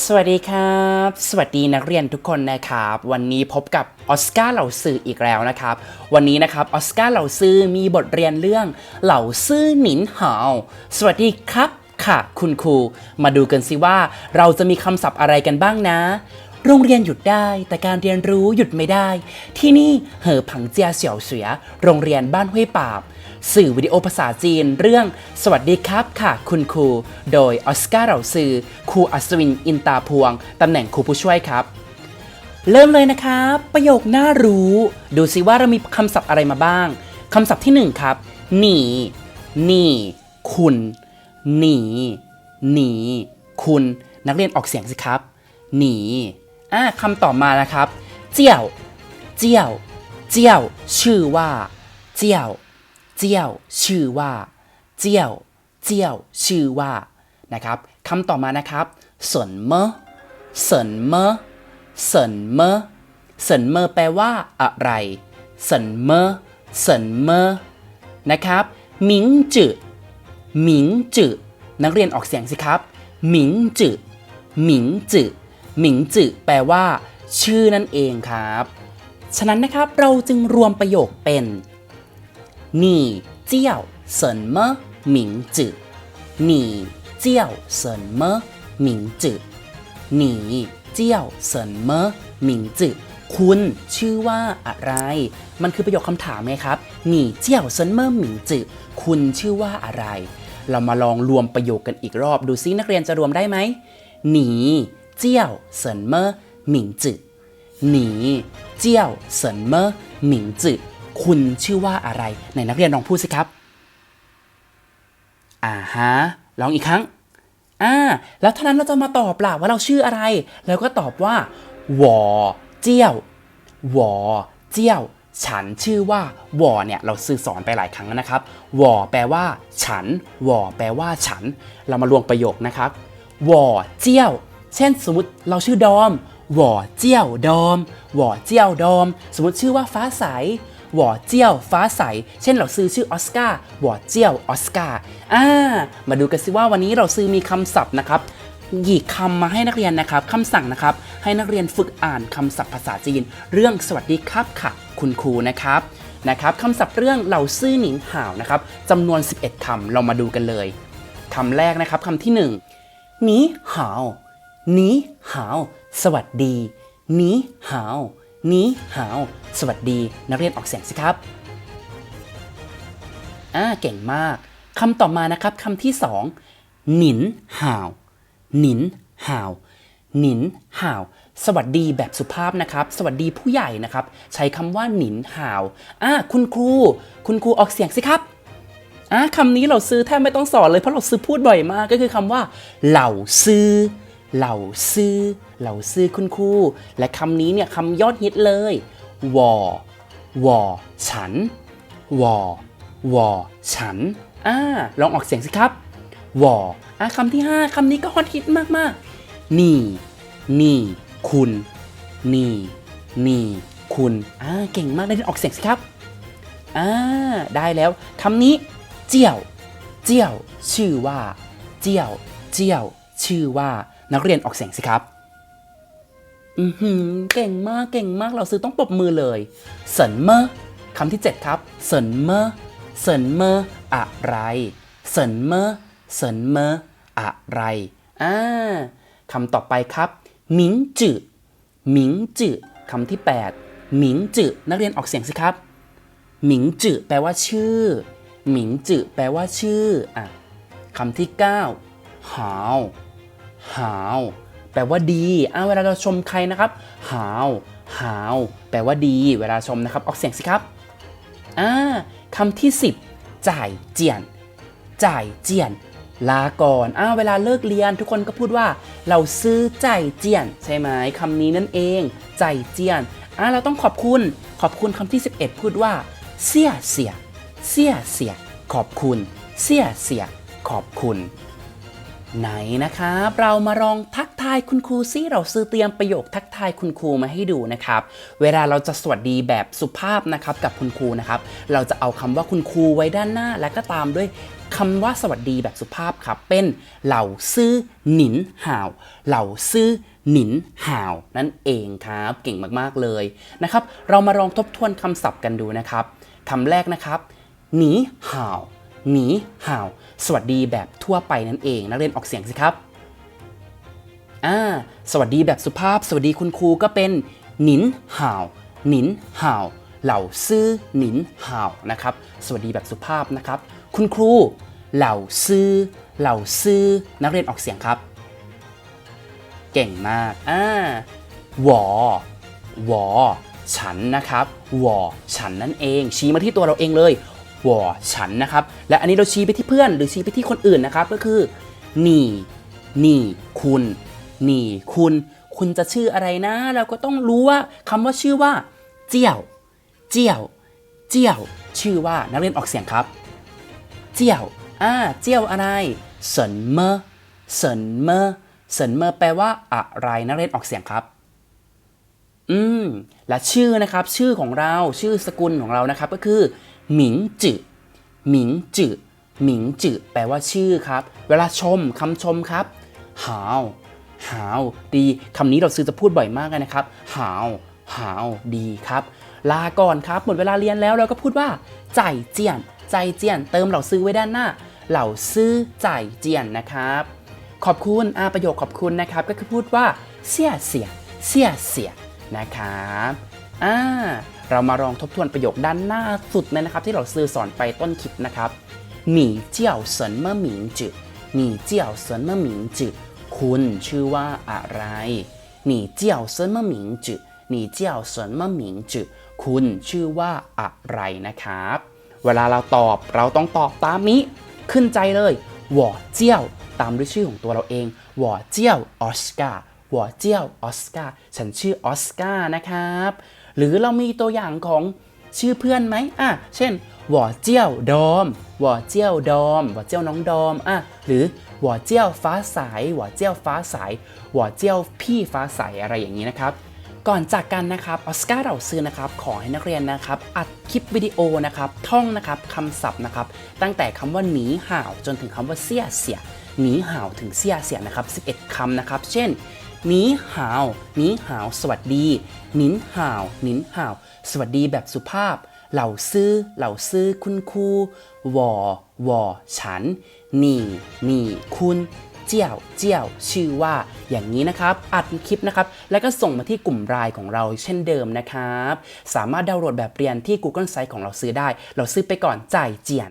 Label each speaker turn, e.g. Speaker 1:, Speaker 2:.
Speaker 1: สวัสดีครับ สวัสดีนักเรียนทุกคนนะครับ วันนี้พบกับออสการ์เหล่าซื่ออีกแล้วนะครับ วันนี้นะครับออสการ์เหล่าซื่อมีบทเรียนเรื่องเหล่าซื่อหนินหาวสวัสดีครับค่ะ คุณครู มาดูกันสิว่าเราจะมีคำศัพท์อะไรกันบ้างนะ โรงเรียนหยุดได้ แต่การเรียนรู้หยุดไม่ได้ ที่นี่เหอผังเจียเสี่ยวเสีย โรงเรียนบ้านห้วยปาบ สื่อวิดีโอภาษาจีนเรื่อง สวัสดีครับค่ะคุณครู โดยออสการ์เหล่าซือครูอัศวินอินตาพวง ตำแหน่งครูผู้ช่วยครับ เริ่มเลยนะครับ ประโยคน่ารู้ ดูสิว่าเรามีคำศัพท์อะไรมาบ้างคำศัพท์ที่หนึ่งครับ หนี หนี คุณ หนี หนี คุณ นักเรียนออกเสียงสิครับ หนี อ่าคำต่อมานะครับ เจียว เจียว เจียว ชื่อว่า เจียว เจียว ชื่อว่า เจียว เจียว ชื่อว่า นะครับคำต่อมานะครับสนเมอสนเมอสนเมอสนเมอแปลว่าอะไรสนเมอสนเมอนะครับหมิงจือหมิงจือนักเรียนออกเสียงสิครับหมิงจือหมิงจือหมิงจือแปลว่า ชื่อนั่นเองครับ ฉะนั้นนะครับเราจึงรวมประโยคเป็น 你叫什么名字？你叫什么名字？你叫什么名字？คุณชื่อว่าอะไร มันคือประโยคคำถามไงครับหนีเจียวเซินเมอร์หมิงจือคุณชื่อว่าอะไร เรามาลองรวมประโยคกันอีกรอบ ดูซินักเรียนจะรวมได้ไหมหนีเจียวเซินเมอร์หมิงจือ หนีเจี้ยวเซินเมอร์หมิงจือ คุณชื่อว่าอะไรไหนนักเรียนลองพูดสิครับอ่าฮะลองอีกครั้งอ่าแล้วท่านั้นเราจะมาตอบล่ะว่าเราชื่ออะไร แล้วก็ตอบว่าหวอเจี้ยวหวอเจี้ยว ฉันชื่อว่าหวอเนี่ยเราซื้อสอนไปหลายครั้งแล้วนะครับหวอแปลว่า ฉันหวอแปลว่าฉัน เรามารวมประโยคนะครับหวอเจี้ยว เช่นสมมติเราชื่อดอมหวอเจี้ยวดอมหวอเจี้ยวดอม สมมติชื่อว่าฟ้าใส หวอเจี้ยวฟ้าใส เช่นเราซื้อชื่อออสการ์หวอเจี้ยวออสการ์อ่ามาดูกันสิว่าวันนี้เราซื้อมีคำศัพท์นะครับหยิกคำมาให้นักเรียนนะครับคำสั่งนะครับให้นักเรียนฝึกอ่านคำศัพท์ภาษาจีน เรื่องสวัสดีครับค่ะ คุณครูนะครับนะครับคำศัพท์เรื่องเหล่าซื่อหนิงห่าวนะครับจำนวน 11คำเรามาดูกันเลยคำแรกนะครับคำที่หนึ่งหนีห่าวหนีห่าวสวัสดีหนีห่าวห นีหาว สวัสดี นักเรียนออกเสียงสิครับ อ่า เก่งมาก คำต่อมานะครับคำที่สองหนินหาว หนินหาว หนินหาว สวัสดีแบบสุภาพนะครับ สวัสดีผู้ใหญ่นะครับ ใช้คำว่าหนินหาว อ่า คุณครู คุณครูออกเสียงสิครับ อ่าคำนี้เราซื้อแทบไม่ต้องสอนเลยเพราะเราซื้อพูดบ่อยมากก็คือคำว่า เหล่าซื้อ เหล่าซื้อ เหล่าซื้อคุณครูและคำนี้เนี่ยคำยอดฮิตเลยวอวอฉันวอวอฉันอ่าลองออกเสียงสิครับวออ่าคำที่ 5คำนี้ก็ฮอตฮิตมากๆ นี่ นี่ คุณ นี่ นี่ คุณอ่าเก่งมากได้ออกเสียงสิครับอ่าได้แล้วคำนี้เจียว เจียว ชื่อว่า เจียว เจียว ชื่อว่า นักเรียนออกเสียงสิครับ อือหือเก่งมากเก่งมากเราซื้อต้องปรบมือเลยเสินเมอคำที่ 7 ครับเสินเมอเสินเมออะไรเสินเมอเสินเมออะไรอ่าคำต่อไปครับหมิงจือหมิงจือคำที่ 8หมิงจือนักเรียนออกเสียงสิครับหมิงจือแปลว่าชื่อหมิงจือแปลว่าชื่ออะคำที่ 9หาว หาวแปลว่าดีอ่าเวลาเราชมใครนะครับหาวหาวแปลว่าดี เวลาชมนะครับ ออกเสียงสิครับอ่าคำที่ 10 จ่ายเจียน จ่ายเจียน ลาก่อนอ้าเวลาเลิกเรียนทุกคนก็พูดว่า เราซื้อจ่ายเจียน ใช่ไหมคำนี้นั่นเอง จ่ายเจียนอ่าเราต้องขอบคุณ ขอบคุณคำที่ 11 พูดว่า เสียเสีย เสียเสีย ขอบคุณ เสียเสีย ขอบคุณ ไหนนะครับ เรามาลองทักทายคุณครูซิเราซื้อเตรียมประโยคทักทายคุณครูมาให้ดูนะครับ เวลาเราจะสวัสดีแบบสุภาพนะครับกับคุณครูนะครับ เราจะเอาคำว่าคุณครูไว้ด้านหน้า และก็ตามด้วยคำว่าสวัสดีแบบสุภาพครับ เป็นเหล่าซื่อหนินห่าวเหล่าซื่อหนินห่าวนั่นเองครับ เก่งมากๆเลยนะครับ เรามาลองทบทวนคำศัพท์กันดูนะครับคำแรกนะครับหนีห่าว หนีห่าว สวัสดีแบบทั่วไปนั่นเอง นักเรียนออกเสียงสิครับอ่าสวัสดีแบบสุภาพ สวัสดีคุณครูก็เป็นหนินห่าวหนินห่าวเหล่าซื่อหนินห่าวนะครับสวัสดีแบบสุภาพนะครับ คุณครู เหล่าซื่อเหล่าซื่อนักเรียนออกเสียงครับ เก่งมากอ่าหวอหวอฉันนะครับหวอฉันนั่นเอง ชี้มาที่ตัวเราเองเลย วอฉันนะครับ และอันนี้เราชี้ไปที่เพื่อนหรือชี้ไปที่คนอื่นนะครับ ก็คือนี่นี่คุณนี่คุณ คุณจะชื่ออะไรนะ เราก็ต้องรู้ว่าคำว่าชื่อว่า เจียว เจียว เจียว ชื่อว่านักเรียนออกเสียงครับ เจียวอ่าเจียวอะไรเสินเมอเสินเมอเสินเมอแปลว่าอะไรนักเรียนออกเสียงครับอืมและชื่อนะครับ ชื่อของเราชื่อสกุลของเรานะครับก็คือ หมิงจือหมิงจือหมิงจือแปลว่าชื่อครับ เวลาชมคำชมครับหาวหาวดีคำนี้เราซื้อจะพูดบ่อยมากเลยนะครับหาวหาวดีครับ ลาก่อนครับ หมดเวลาเรียนแล้วเราก็พูดว่าใจเจียน ใจเจียน เติมเหล่าซื้อไว้ด้านหน้า เหล่าซื้อใจเจียนนะครับ ขอบคุณอาประโยคขอบคุณนะครับ ก็คือพูดว่าเสียเสียเสียเสียนะครับ อ่าเรามาลองทบทวนประโยคด้านหน้าสุดเลยนะครับ ที่เราซื้อสอนไปต้นคลิปนะครับหมี่เจียวเซินเมื่อหมิงจือหมี่เจียวเซินเมื่อหมิงจือคุณชื่อว่าอะไรหมี่เจียวเซินเมื่อหมิงจือหมี่เจียวเซินเมื่อหมิงจือคุณชื่อว่าอะไรนะครับ เวลาเราตอบเราต้องตอบตามนี้ ขึ้นใจเลยหวอเจียวตามด้วยชื่อของตัวเราเองหวอเจียวออสการ์หวอเจียวออสการ์ฉันชื่อออสการ์นะครับ หรือเรามีตัวอย่างของชื่อเพื่อนไหมอะ เช่นหวอเจี้ยวดอมหวอเจี้ยวดอมหวอเจี้ยวน้องดอมอะ หรือหวอเจี้ยวฟ้าใสหวอเจี้ยวฟ้าใสหวอเจี้ยวพี่ฟ้าใสอะไรอย่างนี้นะครับ ก่อนจากกันนะครับออสการ์เราซื้อนะครับ ขอให้นักเรียนนะครับ อัดคลิปวิดีโอนะครับ ท่องนะครับคำศัพท์นะครับ ตั้งแต่คำว่าหนีห่าวจนถึงคำว่าเสียเสียหนีห่าวถึงเสียเสียนะครับ 11คำนะครับ เช่น นีหาวหนีหาว สวัสดีหนินหาวหนินหาว สวัสดีแบบสุภาพ เหล่าซื้อ เหล่าซื้อ คุณครูวอวอฉัน นี่นี่คุณเจียวเจียวชื่อว่าอย่างนี้นะครับ อัดคลิปนะครับ แล้วก็ส่งมาที่กลุ่มรายของเราเช่นเดิมนะครับ สามารถดาวน์โหลดแบบเรียนที่ Google Site ของเราซื้อได้ เราซื้อไปก่อนจ่ายเจียน